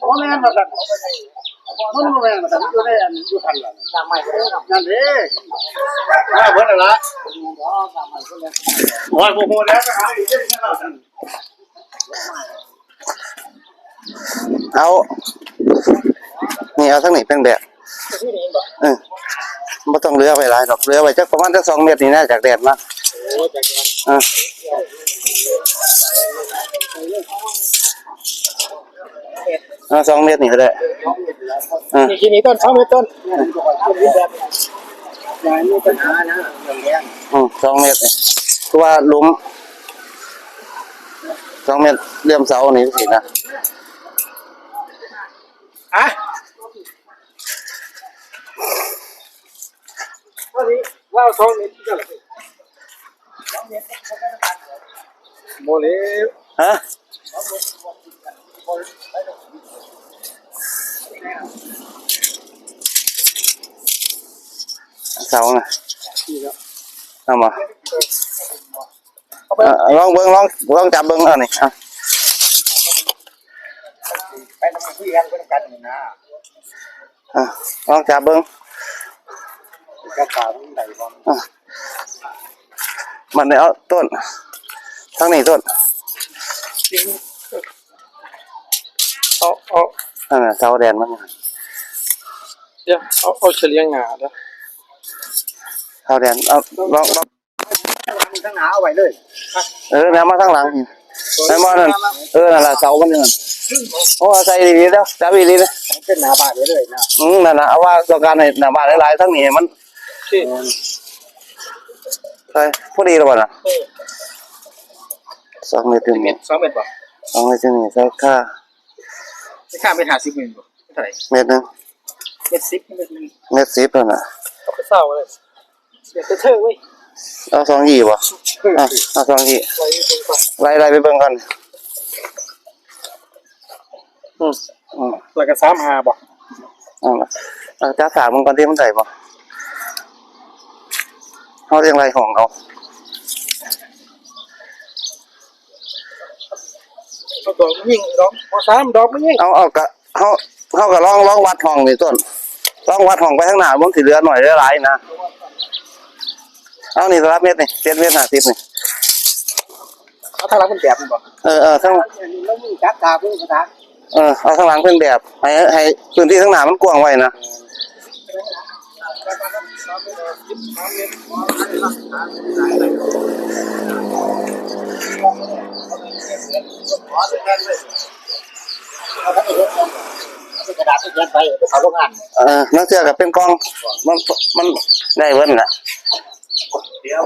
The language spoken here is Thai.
โอ้แม่นมาสั่นมันบ่แม่นมาสั่นอยู่ในอันอยู่ทันล่ะตามใหม่เลยครับนั่นเด้ว่าเบิดแล้วล่ะโอ้ยบ่ฮู้แล้วก็หาอีกเด้อสั่นเอานี่เอาทั้งนี้เป็นแบบเออไม่ต้องเรือไปหลายดอกเรือไปจักประมาณจักสองเมตรนี่นะจากแดดมาโอ้จา อะอ่าสองเมตรนี่ก็ได้อ่านี่ที่นี่ต้นสองเมตรต้นยายมีปัญหานะเรื่องแรงอืมสองเมตรนี่คือว่าหลุมสองเมตรเลี่ยมเสานี่สินะอะวันนี้ว่าสองเมตรก็เลยโมเลฮะ เสาน่ะเอามาเอาไปอะลองเบิ้งลองลองจับเบิ้งเอานี่อะไปทำคุยกันเป็นกันนะอะลองจับเบิ้งกระป๋ามันใดบ้างอะมันได้เอาต้นทั้งนี้ต้นจริงเอาเอานั่นน่ะเสาแดนมันน่ะเดี๋ยวเอาเอาเฉลียงงาเด้อ เสาแดนเอาลองลองทั้งหนาเอาไว้เลยเออแนวมาข้างหลังนี่แนวมานั่นเออนั่นล่ะเสามันนี่นั่นโอ้ใส่ดีๆเด้อจับดีๆเด้อเป็นหนาบาดไว้เลยนะอืมนั่นน่ะเอาว่าต้องการให้หน้าบ้านหลายๆทั้งนี้ให้มันที่ใช่พอดีแล้วบ่น่ะสองเมตรถึงเมตรสองเมตรป่ะสองเมตรถึงนี่ใส่ค่าไม่ข้ามไปหาสิบเมตรป่ะเท่าไหร่เมตรหนึงเมตรสิบเมตรหนึ่งเมตรสิบแล้วน่ะเอาไปเศร้าเลย เดี๋ยวจะเท่เว้ยเอาสองยี่บ่อะเอาสองยี่ไว้ตรงก่อนไล่ไล่ไปเบิ่งกันอืมอืมแล้วก็สามหาบ่เอาล่ะเอาจ้าสามมึงก่อนที่มันได้บ่เฮาเรียงไรของเอาเอาตัวมันยิงดอกพอสามดอกมันยิงเอาเอากะเฮาเฮาก็ลองลองวัดห้องนี่ต้นลองวัดห้องไปข้างหน้ามันสิเหลือหน่อยเหลือหลายนะ เอานี่สลับเมตรนี่เจ็ดเมตรห้าสิบนี่เอาทางหลังมันแบบมันบ่เออเออทั้งอันนี้มันมีจักตาเพิ่นภาษาเออเอาข้างหลังเพิ่งแบบให้ให้พื้นที่ข้างหน้ามันกว้างไว้นะกระดาษที่เขียนไปเขาโรงงาน เออนักเสือกับเป็นกองมันมันได้เวิ้นน่ะ Yeah.